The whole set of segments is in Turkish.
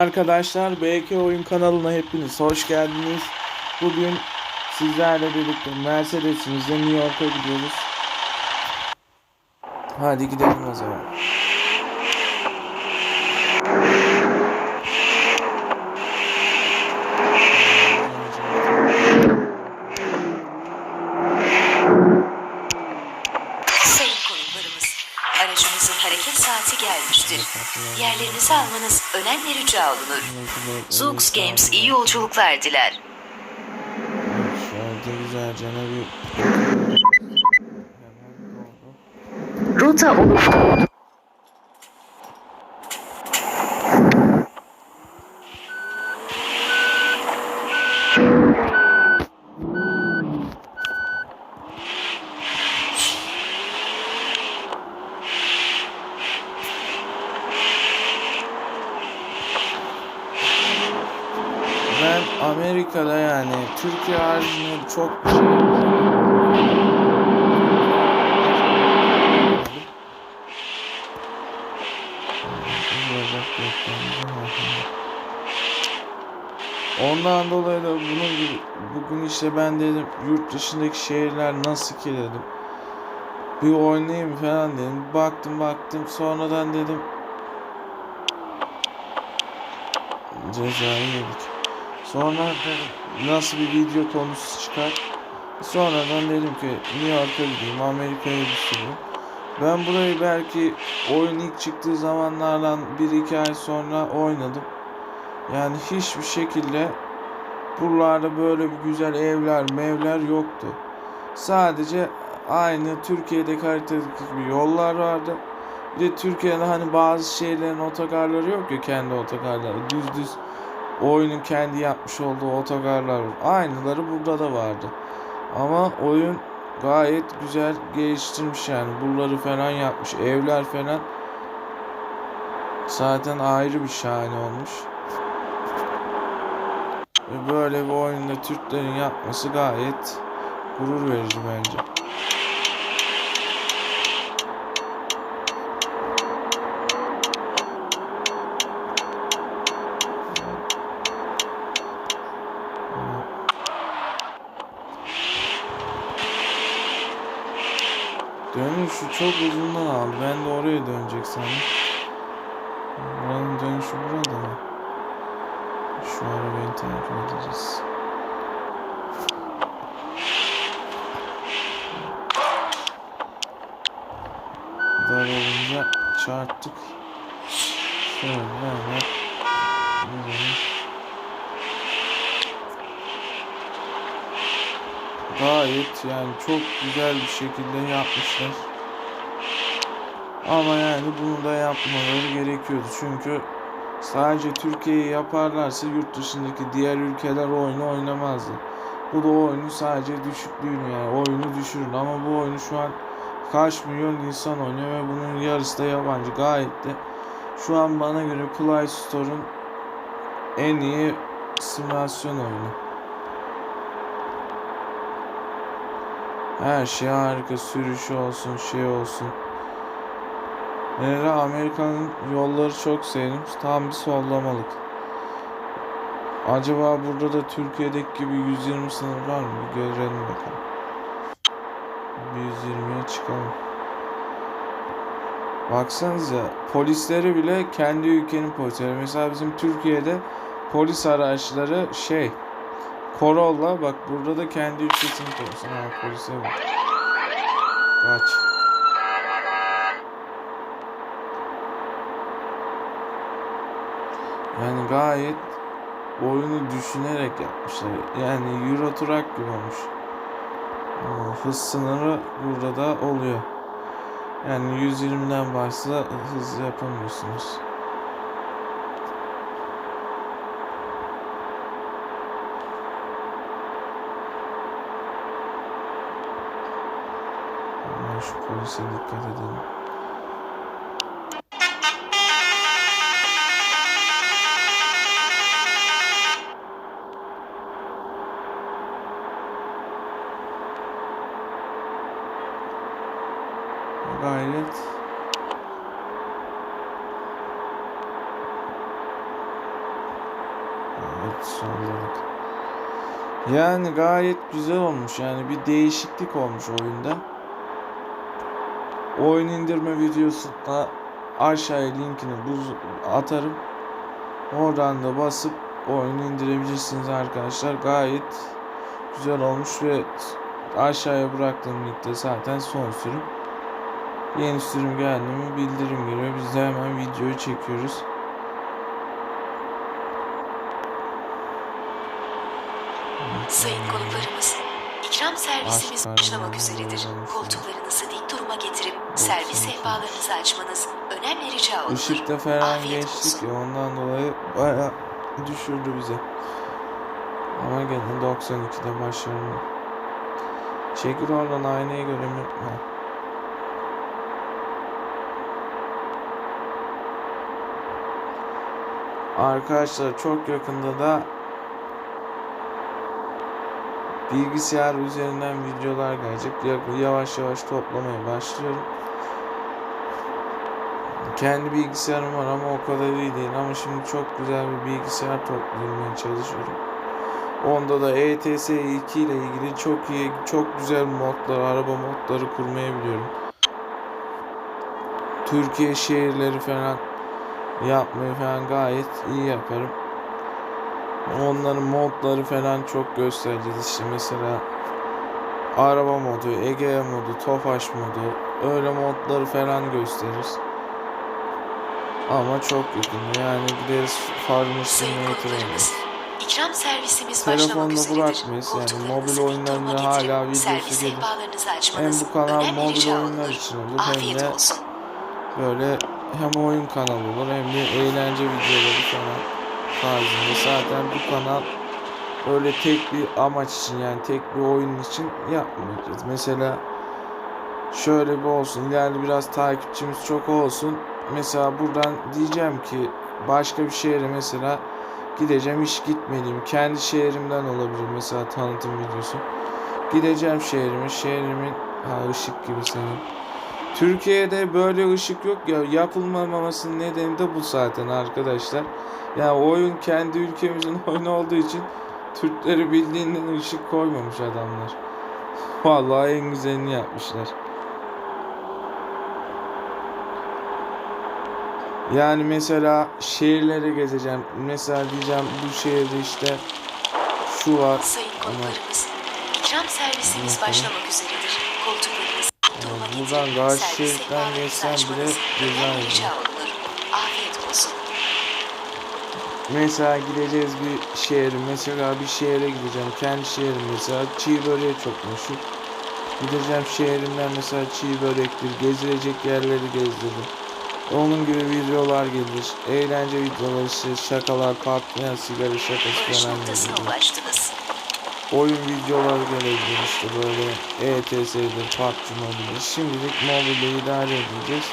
Arkadaşlar BK Oyun kanalına hepiniz hoş geldiniz. Bugün sizlerle birlikte Mercedes'imizle New York'a gidiyoruz. Hadi gidelim o zaman. Önemli rica olunur. Zoox Games iyi yolculuklar diler. Evet, Şöyle güzelce bir Rota oluşturuldu. Ben Amerika'da yani Haricinde çok Ondan dolayı da bunun gibi bugün işte ben dedim yurt dışındaki şehirler nasıl ki dedim. Bir oynayayım falan dedim. Baktım baktım sonradan dedim cezayı yedik. Sonra dedim nasıl bir video konusu çıkar. Sonradan dedim ki New York'a gideyim, Amerika'ya bir sürü. Ben burayı belki oyun ilk çıktığı zamanlardan 1-2 ay sonra oynadım. Yani hiçbir şekilde buralarda böyle bir güzel evler, mevler yoktu. Sadece aynı Türkiye'deki haritadaki gibi yollar vardı. Bir de Türkiye'de hani bazı şehirlerin otogarları yok ya kendi otogarları. Düz düz oyunun kendi yapmış olduğu otogarlar var. Aynıları burada da vardı. Ama oyun gayet güzel geliştirmiş yani. Buraları falan yapmış. Evler falan zaten ayrı bir şahane olmuş. Ve böyle bir oyunda Türklerin yapması gayet gurur verici bence. Dönüşü çok uzundan aldı. Ben de oraya dönecek sandım. Buranın dönüşü burada mı? Şu arabayı takip edeceğiz. Dar olunca çarptık. Şöyle hemen gidelim. Gayet yani çok güzel bir şekilde yapmışlar. Ama yani bunu da yapmaları gerekiyordu. Çünkü sadece Türkiye'yi yaparlarsa yurt dışındaki diğer ülkeler oyunu oynamazdı. Bu da oyunu sadece düşüklüğünü yani oyunu düşürür. Ama bu oyunu şu an kaç milyon insan oynuyor ve bunun yarısı da yabancı. Gayet de şu an bana göre Play Store'un en iyi simülasyon oyunu. Her şey harika. Sürüşü olsun, şey olsun. Hele Amerika'nın yolları çok sevdim. Tam bir sollamalık. Acaba burada da Türkiye'deki gibi 120 sınır var mı? Bir görelim bakalım. 120'ye çıkalım. Baksanıza polisleri bile kendi ülkenin polisleri. Mesela bizim Türkiye'de polis araçları şey Corolla bak burada da kendi ülkesinin polisi. Ha polise bak. Kaç. Yani gayet oyunu düşünerek yapmışlar. Yani Euro Truck gibi olmuş. Hız sınırı burada da oluyor. Yani 120'den başla hız yapamıyorsunuz. Ama şu polise dikkat edelim. Gayret sonladık. Yani gayet güzel olmuş. Yani bir değişiklik olmuş oyunda. Oyun indirme videosunda aşağıya linkini buz atarım. Oradan da basıp oyunu indirebilirsiniz arkadaşlar. Gayet güzel olmuş ve aşağıya bıraktığım linkte zaten son sürüm. Yeni sürüm geldi mi bildirim geliyor. Biz de hemen videoyu çekiyoruz. Sayın konuklarımız, ikram servisimiz başlamak üzeredir. Koltuklarınızı dik duruma getirip servis sehpalarınızı açmanız önemli rica olunur. Işıkta falan Afiyet geçtik olsun. ya ondan dolayı baya düşürdü bize. Ama gene 92'de başarılı. Çekil oradan aynayı göremiyorum. Ha. Arkadaşlar çok yakında da bilgisayar üzerinden videolar gelecek. Ya- Yavaş yavaş toplamaya başlıyorum. Kendi bilgisayarım var ama o kadar iyi değil ama şimdi çok güzel bir bilgisayar toplamaya çalışıyorum. Onda da ETS 2 ile ilgili çok iyi, çok güzel modlar, araba modları kurmayı biliyorum. Türkiye şehirleri falan yapmayı falan gayet iyi yaparım. Onların modları falan çok göstereceğiz işte mesela araba modu, Ege modu, Tofaş modu öyle modları falan gösteririz. Ama çok yakın yani gideriz Farmers Sayın Simulator oynarız. ikram servisimiz Telefonla bırakmayız yani mobil oyunlarında hala videosu gelir. Hem bu kanal mobil oyunlar için olur hem de olsun. böyle hem oyun kanalı olur hem de eğlence videoları falan tarzında. Zaten bu kanal öyle tek bir amaç için yani tek bir oyun için yapmayacağız. Mesela şöyle bir olsun ileride biraz takipçimiz çok olsun. Mesela buradan diyeceğim ki başka bir şehre mesela gideceğim hiç gitmeliyim. Kendi şehrimden olabilir mesela tanıtım videosu. Gideceğim şehrime, şehrimin ha ışık gibi senin. Türkiye'de böyle ışık yok ya yapılmamasının nedeni de bu zaten arkadaşlar. Ya oyun kendi ülkemizin oyunu olduğu için Türkleri bildiğinden ışık koymamış adamlar. Vallahi en güzelini yapmışlar. Yani mesela şehirlere gezeceğim. Mesela diyeceğim bu şehirde işte şu var. Sayın konuklarımız, ikram servisimiz Bakalım. başlamak üzeredir. Koltuklarınızı dik duruma Ya getirip buradan şeritten sehpalarınızı geçsem bile olunur. Afiyet olsun. Mesela gideceğiz bir şehre. Mesela bir şehre gideceğim. Kendi şehrim mesela çiğ böreği çok meşhur. Gideceğim şehrimden mesela çiğ börektir. Gezilecek yerleri gezdiririm. Onun gibi videolar gelir. Eğlence videoları şakalar, patlayan sigara şakası falan gelir. Oyun videoları gelebilir işte böyle ETS'dir, PUBG Mobile. Şimdilik mobilde idare edeceğiz.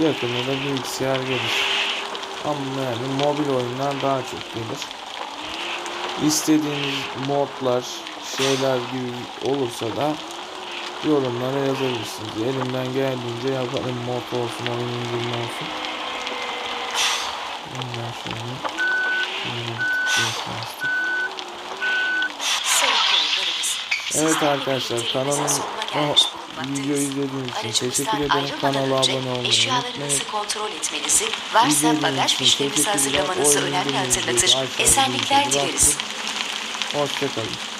Yakında da bilgisayar gelir. Ama yani mobil oyunlar daha çok gelir. İstediğiniz modlar, şeyler gibi olursa da yorumlara yazabilirsiniz. Elimden geldiğince yaparım mod olsun, oyun indirme olsun. Ondan sonra şöyle bir tıklayasın bastık. Sayın konuklarımız, Evet arkadaşlar kanalın o videoyu izlediğiniz için teşekkür ederim. Kanala abone olmayı unutmayın. kontrol etmenizi, varsa bagaj fişlerinizi hazırlamanızı önemli hatırlatır. Esenlikler dileriz. Hoşçakalın.